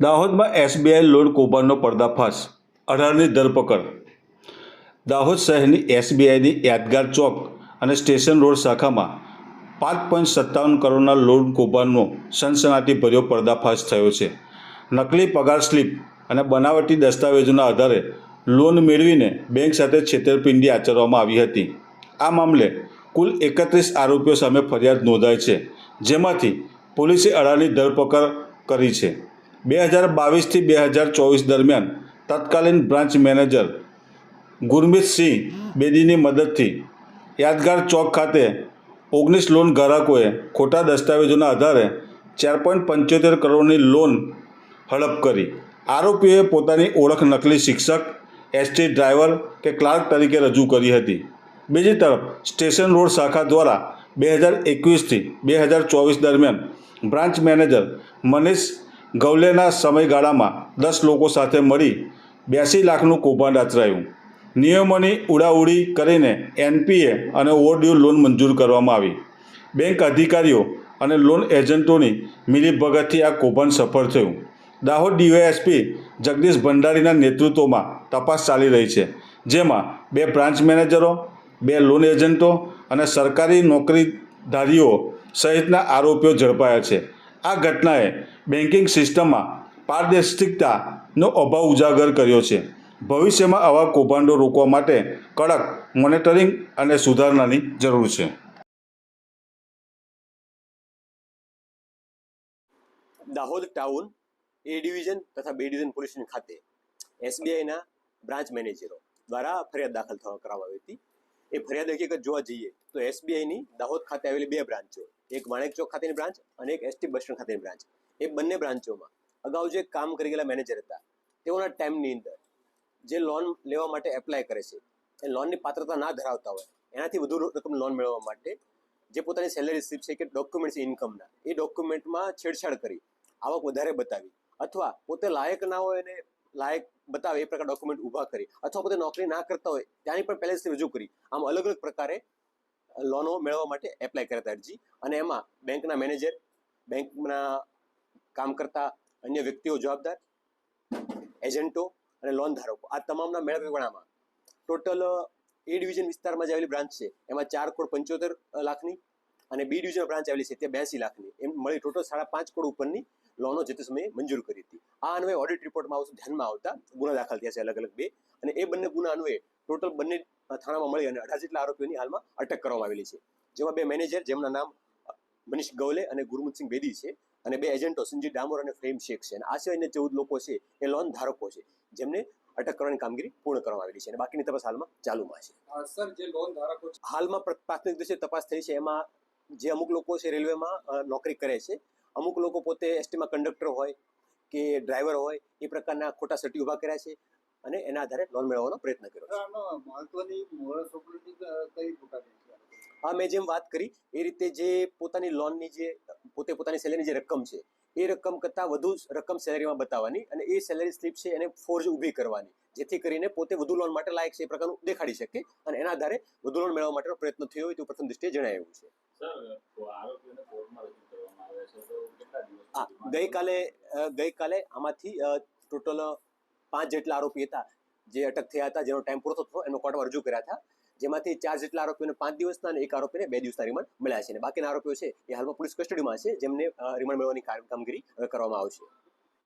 દાહોદમાં SBI loan કૌભાંડનો પર્દાફાશ, અઢારની ધરપકડ. દાહોદ શહેરની એસબીઆઈની યાદગાર ચોક અને સ્ટેશન રોડ શાખામાં પાંચ પોઈન્ટ સત્તાવન કરોડના લોન કૌભાંડનો સનસનાટીભર્યો પર્દાફાશ થયો છે. નકલી પગાર સ્લીપ અને બનાવટી દસ્તાવેજોના આધારે લોન મેળવીને બેંક સાથે છેતરપિંડી આચરવામાં આવી હતી. આ મામલે કુલ એકત્રીસ આરોપીઓ સામે ફરિયાદ નોંધાઈ છે, જેમાંથી પોલીસે અઢારની ધરપકડ કરી છે. બે હજાર બાવીસથી બે હજાર ચોવીસ દરમિયાન તત્કાલીન બ્રાન્ચ મેનેજર ગુરમીતસિંહ બેદીની મદદથી યાદગાર ચોક ખાતે ઓગણીસ લોન ગ્રાહકોએ ખોટા દસ્તાવેજોના આધારે ચાર પોઈન્ટ પંચોતેર કરોડની લોન હડપ કરી. આરોપીઓએ પોતાની ઓળખ નકલી શિક્ષક, એસટી ડ્રાઈવર કે ક્લાર્ક તરીકે રજૂ કરી હતી. બીજી તરફ, સ્ટેશન રોડ શાખા દ્વારા બે હજાર એકવીસથી બે હજાર ચોવીસ દરમિયાન બ્રાન્ચ મેનેજર મનીષ ગવલેના સમયગાળામાં દસ લોકો સાથે મળી બ્યાસી લાખનું કૌભાંડ આચરાયું. નિયમોની ઉડાઉડી કરીને એનપીએ અને ઓવરડ્યુ લોન મંજૂર કરવામાં આવી. બેંક અધિકારીઓ અને લોન એજન્ટોની મિલીભગતથી આ કૌભાંડ સફળ થયું. દાહોદ ડીવાયએસપી જગદીશ ભંડારીના નેતૃત્વમાં તપાસ ચાલી રહી છે, જેમાં બે બ્રાન્ચ મેનેજરો, બે લોન એજન્ટો અને સરકારી નોકરીધારીઓ સહિતના આરોપીઓ ઝડપાયા છે. આ ઘટનાએ બેન્કિંગ સિસ્ટમમાં પારદર્શિકતાનો અભાવ ઉજાગર કર્યો છે. ભવિષ્યમાં આવા કૌભાંડો રોકવા માટે કડક મોનિટરિંગ અને સુધારણાની જરૂર છે. દાહોદ ટાઉન, એ ડિવિઝન તથા બે ડિવિઝન પોલીસ ખાતે એસબીઆઈના બ્રાન્ચ મેનેજરો દ્વારા ફરિયાદ દાખલ થવા કરવામાં આવી હતી. એ ફરિયાદ હકીકત જોવા જઈએ તો એસબીઆઈની દાહોદ ખાતે આવેલી બે બ્રાન્ચો એક માણેક ચોક ખાતેની બ્રાન્ચ અને એક એસટી બસ સ્ટેન્ડ ખાતેની બ્રાન્ચ. એ બંને બ્રાન્ચોમાં અગાઉ જે કામ કરી ગયેલા મેનેજર હતા, તેઓના ટાઈમની અંદર જે લોન લેવા માટે એપ્લાય કરે છે, એ લોનની પાત્રતા ના ધરાવતા હોય, એનાથી વધુ રકમ લોન મેળવવા માટે જે પોતાની સેલરી સ્લીપ છે કે ડોક્યુમેન્ટ છે ઇન્કમના એ ડોક્યુમેન્ટમાં છેડછાડ કરી, આવક વધારે બતાવી, અથવા પોતે લાયક ના હોય અને લાયક બતાવે એ પ્રકાર ડોક્યુમેન્ટ ઊભા કરી, અથવા પોતે નોકરી ના કરતા હોય, ત્યાંની પણ પહેલેથી રજૂ કરી. આમ અલગ અલગ પ્રકારે લોનો મેળવવા માટે એપ્લાય કર્યા હતા અરજી. અને એમાં બેંકના મેનેજર બેંકના કામ કરતા અન્ય વ્યક્તિઓ જવાબદાર એજન્ટો અને લોન ધારકો. આ તમામના મેળવેવાળામાં ટોટલ એ ડિવિઝન વિસ્તારમાં જે આવેલી બ્રાન્ચ છે. એમાં ચાર કરોડ પંચોતેર લાખની અને બી ડિવિઝન બ્રાન્ચ આવેલી છે તે બ્યાસી લાખની. એમ મળી ટોટલ સાડા પાંચ કરોડ ઉપરની લોનો જે તે સમયે મંજૂર કરી હતી. આ અન્વયે ઓડિટ રિપોર્ટમાં ધ્યાનમાં આવતા ગુના દાખલ થયા છે અલગ અલગ બે. અને એ બંને ગુના અન્વયે ટોટલ બંને થાણામાં મળી અને અઢાર જેટલા આરોપીઓની હાલમાં અટક કરવામાં આવેલી છે. જેમાં બે મેનેજર જેમના નામ મનીષ ગવલે અને ગુરમુતસિંહ બેદી છે અને બે એજન્ટો સંજીવ ડામોર અને ફ્રેમ શેખ છે. અને આ સિવાયના ચૌદ લોકો છે એ લોન ધારકો છે જેમને અટક કરવાની કામગીરી પૂર્ણ કરવામાં આવેલી છે. અને બાકીની તપાસ હાલમાં ચાલુમાં છે. સર જે લોન ધારકો છે હાલમાં પ્રાથમિક દિવસે તપાસ થઈ છે. એમાં જે અમુક લોકો છે રેલવેમાં નોકરી કરે છે. અમુક લોકો પોતે એસટીમાં કંડક્ટર હોય કે ડ્રાઈવર હોય એ પ્રકારના ખોટા સર્ટી ઊભા કર્યા છે. અને એના આધારે લોન મેળવવાનો પ્રયત્ન કર્યો આ મેં જેમ વાત કરી એ રીતે જે પોતાની લોનની જે પોતે પોતાની સેલેરીની જે રકમ છે એ રકમ કરતાં વધુ રકમ સેલેરીમાં બતાવવાની અને એ સેલેરી સ્લીપ છે એને ફોર્જ ઊભી કરવાની જેથી કરીને પોતે વધુ લોન માટે લાયક છે એ પ્રકારનું દેખાડી શકે અને એના આધારે વધુ લોન મેળવવા માટેનો પ્રયત્ન થયો હોય તેવું પ્રથમ દ્રષ્ટિએ જણાય આવ્યા છે. તો કેટલા દિવસ હા ગઈકાલે ગઈકાલે આમાંથી ટોટલ પાંચ જેટલા આરોપી હતા જે અટક થયા હતા, જેનો ટાઈમ પૂરો થતો એનો કોર્ટમાં રજૂ કર્યા હતા. જેમાંથી ચાર જેટલા આરોપીઓને પાંચ દિવસના અને એક આરોપીને બે દિવસના રિમાન્ડ મળ્યા છે. અને બાકીના આરોપીઓ છે એ હાલમાં પોલીસ કસ્ટડીમાં છે, જેમને રિમાન્ડ મેળવવાની કામગીરી કરવામાં આવશે.